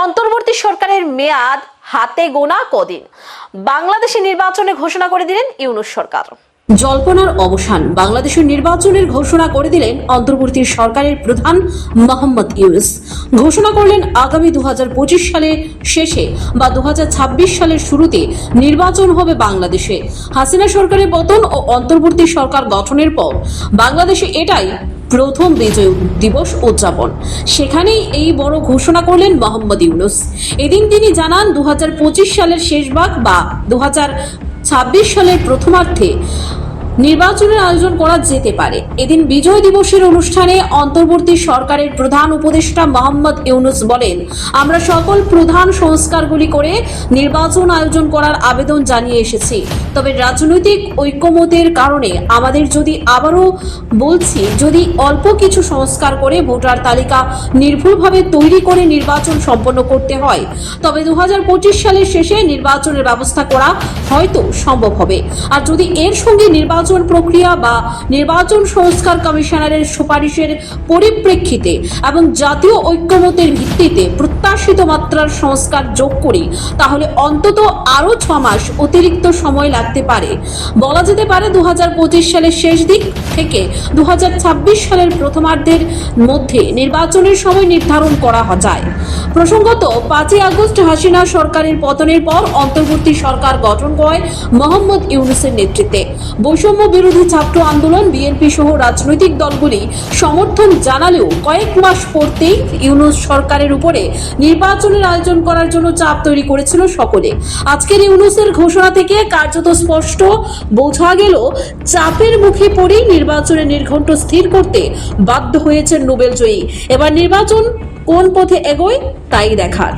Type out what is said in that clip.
অন্তর্বর্তী সরকারের মেয়াদ হাতে গোনা কদিন। বাংলাদেশে নির্বাচনে ঘোষণা করে দিলেন ইউনুস সরকার। জল্পনার অবসান। বাংলাদেশের নির্বাচনের ঘোষণা করে দিলেন অন্তর্বর্তী সরকারের প্রধান মোহাম্মদ ইউনুস। ঘোষণা করলেন আগামী দু সালের শেষে বা দু সালের শুরুতে নির্বাচন হবে বাংলাদেশে। হাসিনা সরকারের পতন ও অন্তর্বর্তী সরকার গঠনের পর বাংলাদেশে এটাই প্রথম বিজয় দিবস উদযাপন। সেখানেই এই বড় ঘোষণা করলেন মোহাম্মদ ইউনুস। এদিন তিনি জানান দু হাজার পঁচিশ সালের শেষ ভাগ বা দু হাজার সালের প্রথমার্ধে নির্বাচনের আয়োজন করা যেতে পারে। এদিন বিজয় দিবসের অনুষ্ঠানে অন্তর্বর্তী সরকারের প্রধান উপদেষ্টা মোহাম্মদ ইউনুস বলেন, আমরা সকল প্রধান সংস্কারগুলি করে নির্বাচন আয়োজন করার আবেদন জানিয়ে এসেছি। তবে রাজনৈতিক ঐক্যমতের কারণে আমাদের যদি আবারও বলছি, যদি অল্প কিছু সংস্কার করে ভোটার তালিকা নির্ভুলভাবে তৈরি করে নির্বাচন সম্পন্ন করতে হয়, তবে দু হাজার পঁচিশ সালের শেষে নির্বাচনের ব্যবস্থা করা হয়তো সম্ভব হবে। আর যদি এর সঙ্গে নির্বাচন প্রক্রিয়া বা নির্বাচন সংস্কার কমিশনারের সুপারিশের পরিপ্রেক্ষিতে এবং জাতীয় ঐক্যমতের ভিত্তিতে প্রত্যাশিত মাত্রার সংস্কার যোগ করি, তাহলে অন্তত আরও ছ মাস অতিরিক্ত সময় লাগতে পারে। বলা যেতে পারে দু হাজার পঁচিশ সালের শেষ দিক থেকে দু হাজার ছাব্বিশ সালের প্রথমার্ধের মধ্যে নির্বাচনের সময় নির্ধারণ করা যায়। প্রসঙ্গত, পাঁচই আগস্ট হাসিনা সরকারের পতনের পর অন্তর্বর্তী সরকার গঠন করে মোহাম্মদ ইউনুসের নেতৃত্বে। বৈষম্য বিরোধী ছাত্র আন্দোলন, বিএনপি সহ রাজনৈতিক দলগুলি সমর্থন জানালেও কয়েক মাস পরতেই ইউনুস সরকারের উপরে নির্বাচনের আয়োজন করার জন্য চাপ তৈরি করেছিল সকলে। আজকের ইউনুসের ঘোষণা থেকে কার্যত স্পষ্ট, বোঝা গেল চাপের মুখে পড়েই নির্বাচনের নির্ঘণ্ট স্থির করতে বাধ্য হয়েছে নোবেল জয়ী এবার নির্বাচন কোন পথে এগোয় তাই দেখার।